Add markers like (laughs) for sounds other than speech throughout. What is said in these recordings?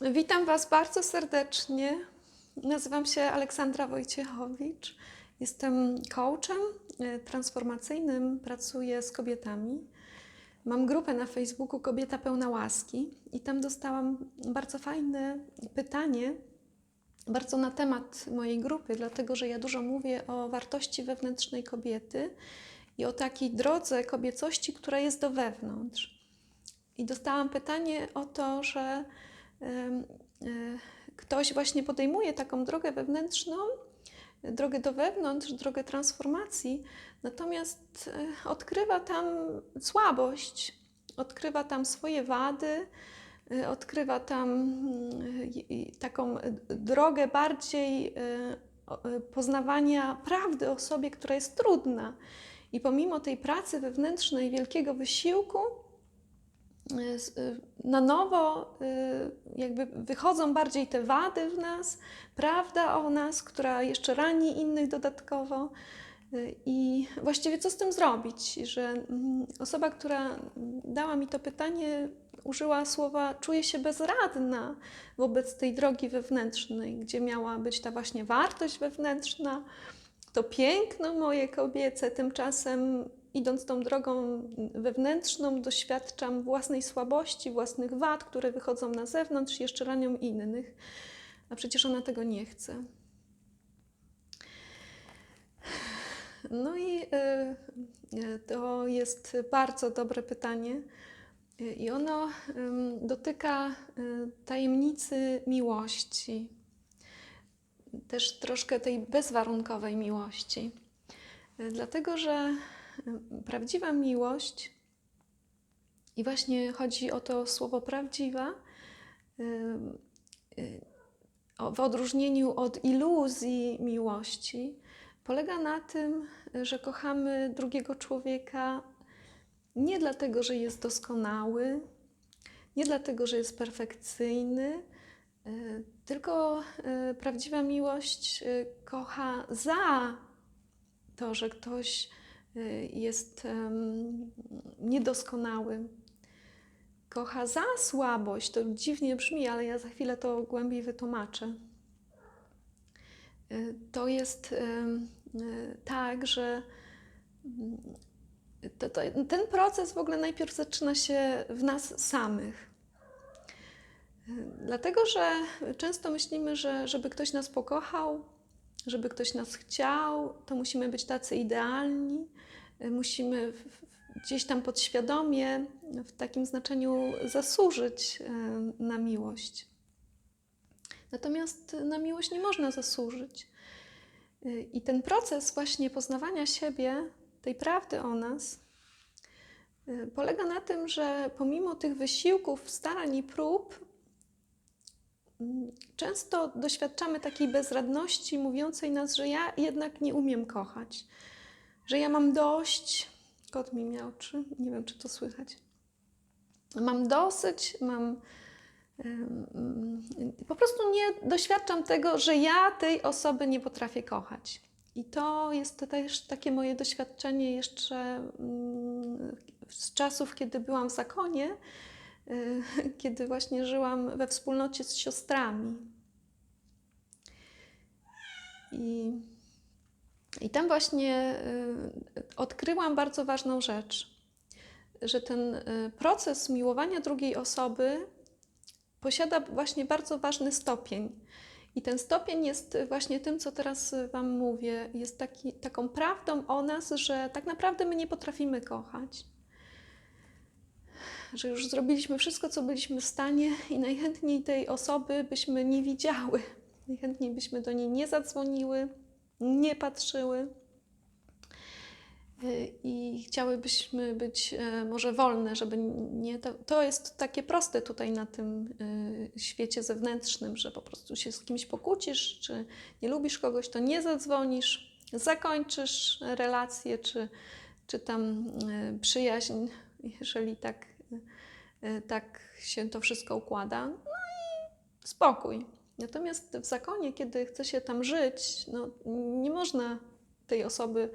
Witam Was bardzo serdecznie. Nazywam się Aleksandra Wojciechowicz. Jestem coachem e, transformacyjnym, pracuję z kobietami. Mam grupę na Facebooku Kobieta Pełna Łaski i tam dostałam bardzo fajne pytanie, bardzo na temat mojej grupy, dlatego że ja dużo mówię o wartości wewnętrznej kobiety i o takiej drodze kobiecości, która jest do wewnątrz. I dostałam pytanie o to, że ktoś właśnie podejmuje taką drogę wewnętrzną, drogę do wewnątrz, drogę transformacji, natomiast e, odkrywa tam słabość, odkrywa tam swoje wady, e, odkrywa tam mm, taką e, drogę bardziej e, e, poznawania prawdy o sobie, która jest trudna. I pomimo tej pracy wewnętrznej, wielkiego wysiłku, na nowo y, jakby wychodzą bardziej te wady w nas, prawda o nas, która jeszcze rani innych dodatkowo. Y, I właściwie co z tym zrobić? Że mm, osoba, która dała mi to pytanie, użyła słowa czuję się bezradna wobec tej drogi wewnętrznej, gdzie miała być ta właśnie wartość wewnętrzna, to piękno moje kobiece, tymczasem idąc tą drogą wewnętrzną, doświadczam własnej słabości, własnych wad, które wychodzą na zewnątrz i jeszcze ranią innych. A przecież ona tego nie chce. No i y, y, to jest bardzo dobre pytanie. I ono dotyka y, tajemnicy miłości, też troszkę tej bezwarunkowej miłości. Dlatego, że prawdziwa miłość, i właśnie chodzi o to słowo prawdziwa, y, y, w odróżnieniu od iluzji miłości, polega na tym, że kochamy drugiego człowieka nie dlatego, że jest doskonały, nie dlatego, że jest perfekcyjny, y, tylko prawdziwa miłość kocha za to, że ktoś jest em, niedoskonały. Kocha za słabość. To dziwnie brzmi, ale ja za chwilę to głębiej wytłumaczę. Y, To jest y, tak, że mm, to, to, ten proces w ogóle najpierw zaczyna się w nas samych. Y, Dlatego, że często myślimy, że żeby ktoś nas pokochał, żeby ktoś nas chciał, to musimy być tacy idealni, y, musimy gdzieś tam podświadomie, w takim znaczeniu zasłużyć y, na miłość. Natomiast na miłość nie można zasłużyć. Y, I ten proces właśnie poznawania siebie, tej prawdy o nas, polega na tym, że pomimo tych wysiłków, starań i prób, często doświadczamy takiej bezradności mówiącej nas, że ja jednak nie umiem kochać, że ja mam dość. Kot mi miałczy, nie wiem czy to słychać. Mam dosyć, mam. Po prostu nie doświadczam tego, że ja tej osoby nie potrafię kochać. I to jest też takie moje doświadczenie jeszcze mm, z czasów, kiedy byłam w zakonie, y, kiedy właśnie żyłam we wspólnocie z siostrami. I, i tam właśnie y, odkryłam bardzo ważną rzecz, że ten y, proces miłowania drugiej osoby posiada właśnie bardzo ważny stopień. I ten stopień jest właśnie tym, co teraz Wam mówię. Jest taki, taką prawdą o nas, że tak naprawdę my nie potrafimy kochać. Że już zrobiliśmy wszystko, co byliśmy w stanie, i najchętniej tej osoby byśmy nie widziały. Najchętniej byśmy do niej nie zadzwoniły, nie patrzyły. Y, I chciałybyśmy być e, może wolne, żeby nie. To, to jest takie proste tutaj na tym y, świecie zewnętrznym, że po prostu się z kimś pokłócisz, czy nie lubisz kogoś, to nie zadzwonisz, zakończysz relację, czy, czy tam y, przyjaźń, jeżeli tak, tak się to wszystko układa. No i spokój. Natomiast w zakonie, kiedy chce się tam żyć, no, nie można tej osoby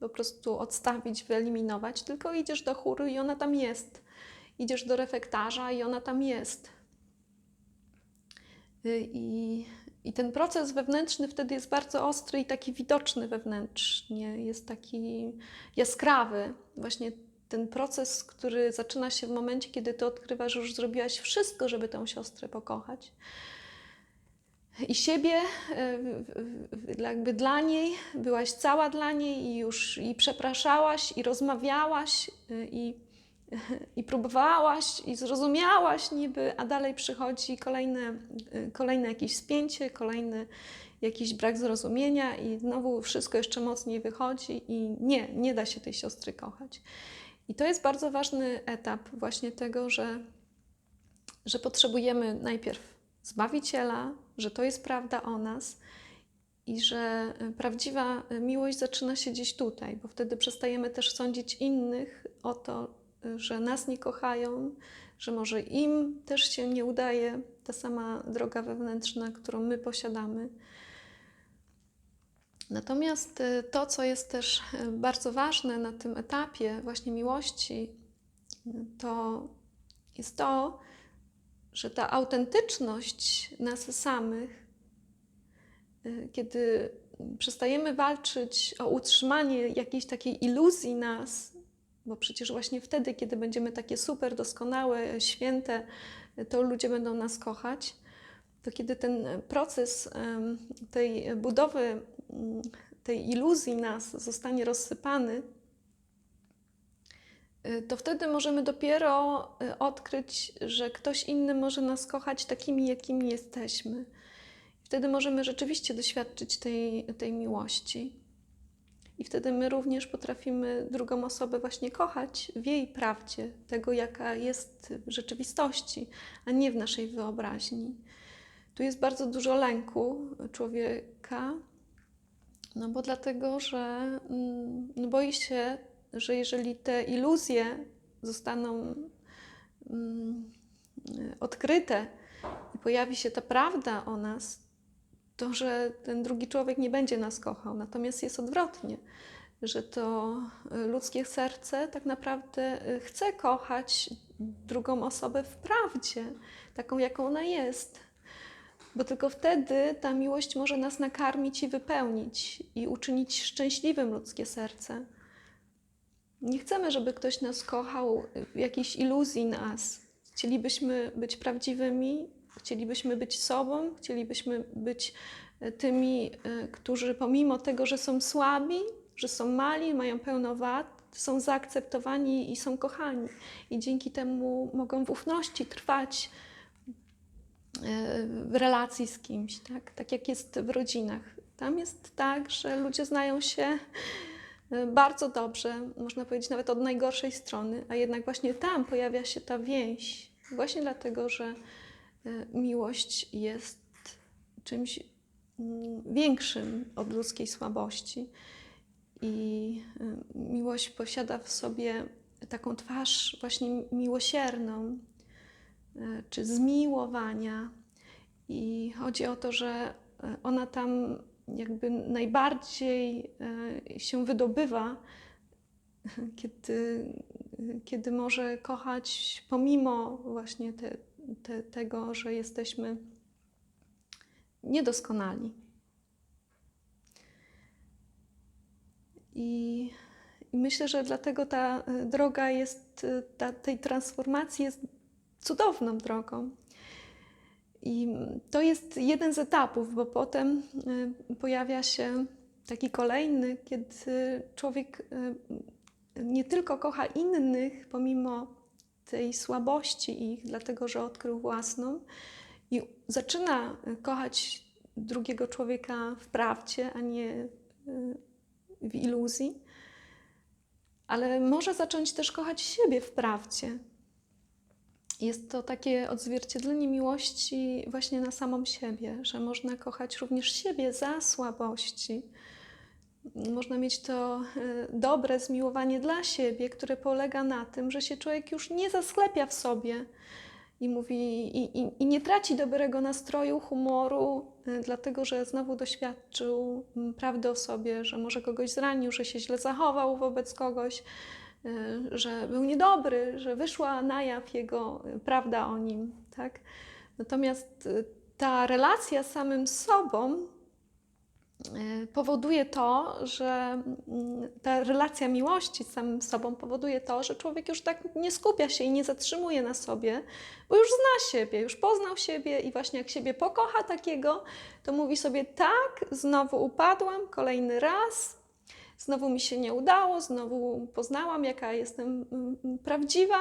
po prostu odstawić, wyeliminować, tylko idziesz do chóru i ona tam jest. Idziesz do refektarza i ona tam jest. Y, I, I ten proces wewnętrzny wtedy jest bardzo ostry i taki widoczny wewnętrznie, jest taki jaskrawy. Właśnie ten proces, który zaczyna się w momencie, kiedy ty odkrywasz, że już zrobiłaś wszystko, żeby tę siostrę pokochać. I siebie, w- jakby dla niej, byłaś cała dla niej i już i przepraszałaś, i rozmawiałaś, y, i, (laughs) i próbowałaś, i zrozumiałaś niby, a dalej przychodzi kolejne, y, kolejne jakieś spięcie, kolejny jakiś brak zrozumienia, i znowu wszystko jeszcze mocniej wychodzi, i nie, nie da się tej siostry kochać. I to jest bardzo ważny etap właśnie tego, że, że potrzebujemy najpierw Zbawiciela, że to jest prawda o nas i że y, prawdziwa y, miłość zaczyna się gdzieś tutaj, bo wtedy przestajemy też sądzić innych o to, y, że nas nie kochają, że może im też się nie udaje ta sama droga wewnętrzna, którą my posiadamy. Natomiast to, co jest też bardzo ważne na tym etapie właśnie miłości, to jest to, że ta autentyczność nas samych, y, kiedy przestajemy walczyć o utrzymanie jakiejś takiej iluzji nas, bo przecież właśnie wtedy, kiedy będziemy takie super doskonałe, święte, to ludzie będą nas kochać, to kiedy ten proces tej budowy, tej iluzji nas zostanie rozsypany, to wtedy możemy dopiero y, odkryć, że ktoś inny może nas kochać takimi, jakimi jesteśmy. Wtedy możemy rzeczywiście doświadczyć tej, tej miłości. I wtedy my również potrafimy drugą osobę właśnie kochać w jej prawdzie, tego, jaka jest w rzeczywistości, a nie w naszej wyobraźni. Tu jest bardzo dużo lęku człowieka, no bo dlatego, że mm, boi się, że jeżeli te iluzje zostaną mm, odkryte i pojawi się ta prawda o nas, to że ten drugi człowiek nie będzie nas kochał. Natomiast jest odwrotnie, że to y, ludzkie serce tak naprawdę y, chce kochać drugą osobę w prawdzie, taką jaką ona jest. Bo tylko wtedy ta miłość może nas nakarmić i wypełnić i uczynić szczęśliwym ludzkie serce. Nie chcemy, żeby ktoś nas kochał w jakiejś iluzji nas. Chcielibyśmy być prawdziwymi, chcielibyśmy być sobą, chcielibyśmy być e, tymi, e, którzy pomimo tego, że są słabi, że są mali, mają pełno wad, są zaakceptowani i są kochani. I dzięki temu mogą w ufności trwać e, w relacji z kimś, tak? tak jak jest w rodzinach. Tam jest tak, że ludzie znają się bardzo dobrze, można powiedzieć nawet od najgorszej strony, a jednak właśnie tam pojawia się ta więź. Właśnie dlatego, że e, miłość jest czymś mm, większym od ludzkiej słabości. I e, miłość posiada w sobie taką twarz właśnie miłosierną, czy zmiłowania. I chodzi o to, że ona tam jakby najbardziej e, się wydobywa, kiedy, kiedy może kochać pomimo właśnie te, te, tego, że jesteśmy niedoskonali. I, I myślę, że dlatego ta droga jest, ta, tej transformacji jest cudowną drogą. I to jest jeden z etapów, bo potem y, pojawia się taki kolejny, kiedy człowiek y, nie tylko kocha innych pomimo tej słabości ich, dlatego że odkrył własną, i zaczyna kochać drugiego człowieka w prawdzie, a nie y, w iluzji, ale może zacząć też kochać siebie w prawdzie. Jest to takie odzwierciedlenie miłości właśnie na samą siebie, że można kochać również siebie za słabości. Można mieć to e, dobre zmiłowanie dla siebie, które polega na tym, że się człowiek już nie zasklepia w sobie i mówi i, i, i nie traci dobrego nastroju, humoru, e, dlatego że znowu doświadczył prawdy o sobie, że może kogoś zranił, że się źle zachował wobec kogoś że był niedobry, że wyszła na jaw jego y, prawda o nim, tak? Natomiast y, ta relacja z samym sobą powoduje to, że mm, ta relacja miłości z samym sobą powoduje to, że człowiek już tak nie skupia się i nie zatrzymuje na sobie, bo już zna siebie, już poznał siebie i właśnie jak siebie pokocha takiego, to mówi sobie tak, znowu upadłam, kolejny raz, znowu mi się nie udało, znowu poznałam, jaka jestem mm, mm, prawdziwa,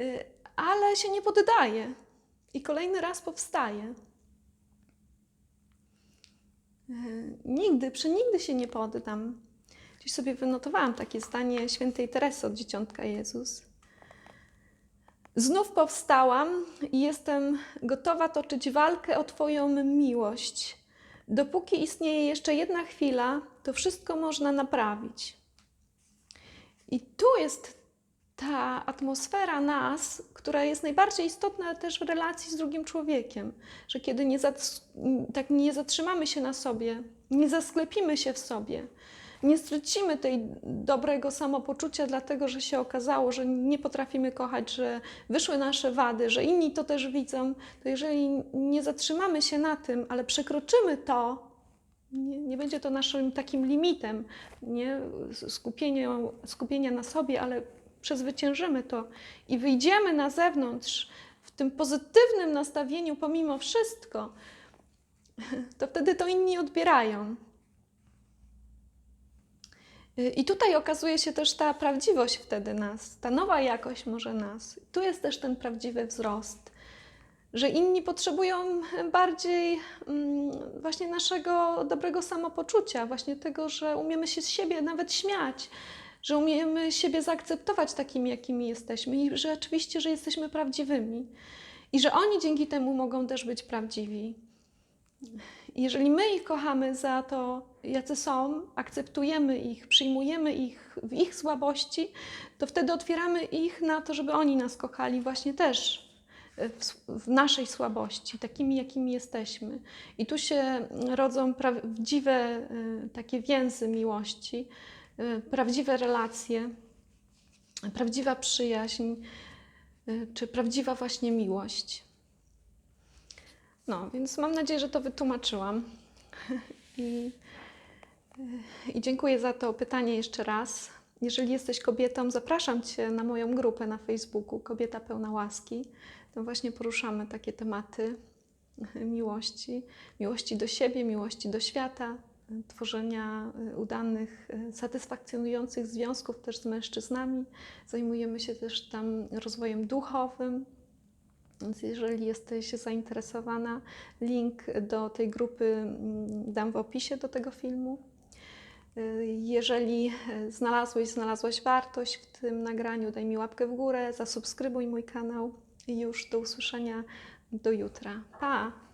y, ale się nie poddaje i kolejny raz powstaje. E, Nigdy, przenigdy się nie poddam. Gdzieś sobie wynotowałam takie zdanie świętej Teresy od Dzieciątka Jezus. Znów powstałam i jestem gotowa toczyć walkę o Twoją miłość. Dopóki istnieje jeszcze jedna chwila, to wszystko można naprawić. I tu jest ta atmosfera nas, która jest najbardziej istotna też w relacji z drugim człowiekiem, że kiedy nie, tak nie zatrzymamy się na sobie, nie zasklepimy się w sobie, nie stracimy tej dobrego samopoczucia, dlatego że się okazało, że nie potrafimy kochać, że wyszły nasze wady, że inni to też widzą, to jeżeli nie zatrzymamy się na tym, ale przekroczymy to, nie, nie będzie to naszym takim limitem nie? Skupienia, skupienia na sobie, ale przezwyciężymy to i wyjdziemy na zewnątrz w tym pozytywnym nastawieniu pomimo wszystko, to wtedy to inni odbierają. I tutaj okazuje się też ta prawdziwość wtedy nas, ta nowa jakość może nas. Tu jest też ten prawdziwy wzrost, że inni potrzebują bardziej mm, właśnie naszego dobrego samopoczucia, właśnie tego, że umiemy się z siebie nawet śmiać, że umiemy siebie zaakceptować takimi, jakimi jesteśmy i że oczywiście, że jesteśmy prawdziwymi. I że oni dzięki temu mogą też być prawdziwi. Jeżeli my ich kochamy za to, jacy są, akceptujemy ich, przyjmujemy ich w ich słabości, to wtedy otwieramy ich na to, żeby oni nas kochali właśnie też w, w naszej słabości, takimi, jakimi jesteśmy. I tu się rodzą prawdziwe y, takie więzy miłości, y, prawdziwe relacje, prawdziwa przyjaźń, y, czy prawdziwa właśnie miłość. No, więc mam nadzieję, że to wytłumaczyłam. I, I dziękuję za to pytanie jeszcze raz. Jeżeli jesteś kobietą, zapraszam Cię na moją grupę na Facebooku Kobieta Pełna Łaski. Tam właśnie poruszamy takie tematy miłości, miłości do siebie, miłości do świata, tworzenia udanych, satysfakcjonujących związków też z mężczyznami. Zajmujemy się też tam rozwojem duchowym, więc jeżeli jesteś zainteresowana, link do tej grupy mm, dam w opisie do tego filmu. Jeżeli znalazłeś, znalazłaś wartość w tym nagraniu, daj mi łapkę w górę, zasubskrybuj mój kanał i już do usłyszenia do jutra. Pa!